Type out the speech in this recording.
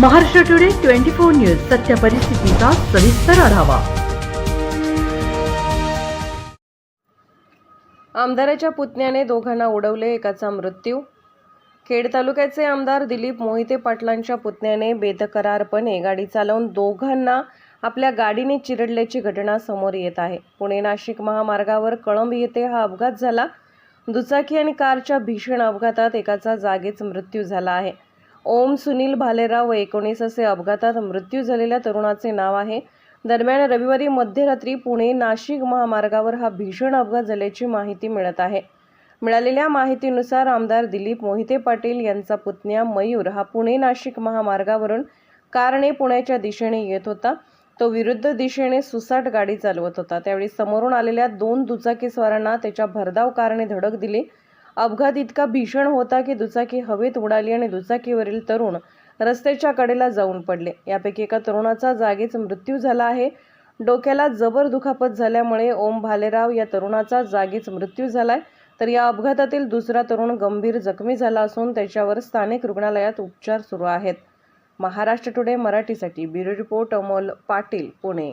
Maharashtra today twenty four news सत्य परिस्थितीचा सविस्तर आढावा. आमदाराच्या पुतण्याने दोघांना उडवले एकाचा मृत्यू. खेड तालुक्याचे आमदार दिलीप मोहिते पाटलांच्या पुतण्याने बेदकरारपणे गाडी चालवून दोघांना आपल्या गाडीने चिरडल्याची घटना समोर येत आहे. पुणे नाशिक महामार्गावर कळंब येथे हा अपघात झाला. दुचाकी आणि कारच्या भीषण अपघातात एकाचा जागीच मृत्यू झाला आहे. ओम सुनील भालेराव व एकोणीस असे अपघातात मृत्यू झालेल्या तरुणाचे नाव आहे. दरम्यान रविवारी मध्यरात्री पुणे नाशिक महामार्गावर हा भीषण अपघात झाल्याची माहिती मिळत आहे. मिळालेल्या माहितीनुसार आमदार दिलीप मोहिते पाटील यांचा पुतण्या मयूर हा पुणे नाशिक महामार्गावरून कारने पुण्याच्या दिशेने येत होता. तो विरुद्ध दिशेने सुसाट गाडी चालवत होता. त्यावेळी समोरून आलेल्या दोन दुचाकीस्वारांना त्याच्या भरधाव कारने धडक दिली. अपघात इतका भीषण होता की दुचाकी हवेत उडाली आणि दुचाकीवरील तरुण रस्त्याच्या कडेला जाऊन पडले. यापैकी एका तरुणाचा जागीच मृत्यू झाला आहे. डोक्याला जबर दुखापत झाल्यामुळे ओम भालेराव या तरुणाचा जागीच मृत्यू झालाय. तर या अपघातातील दुसरा तरुण गंभीर जखमी झाला असून त्याच्यावर स्थानिक रुग्णालयात उपचार सुरू आहेत. महाराष्ट्र टुडे मराठीसाठी ब्युरो रिपोर्ट अमोल पाटील पुणे.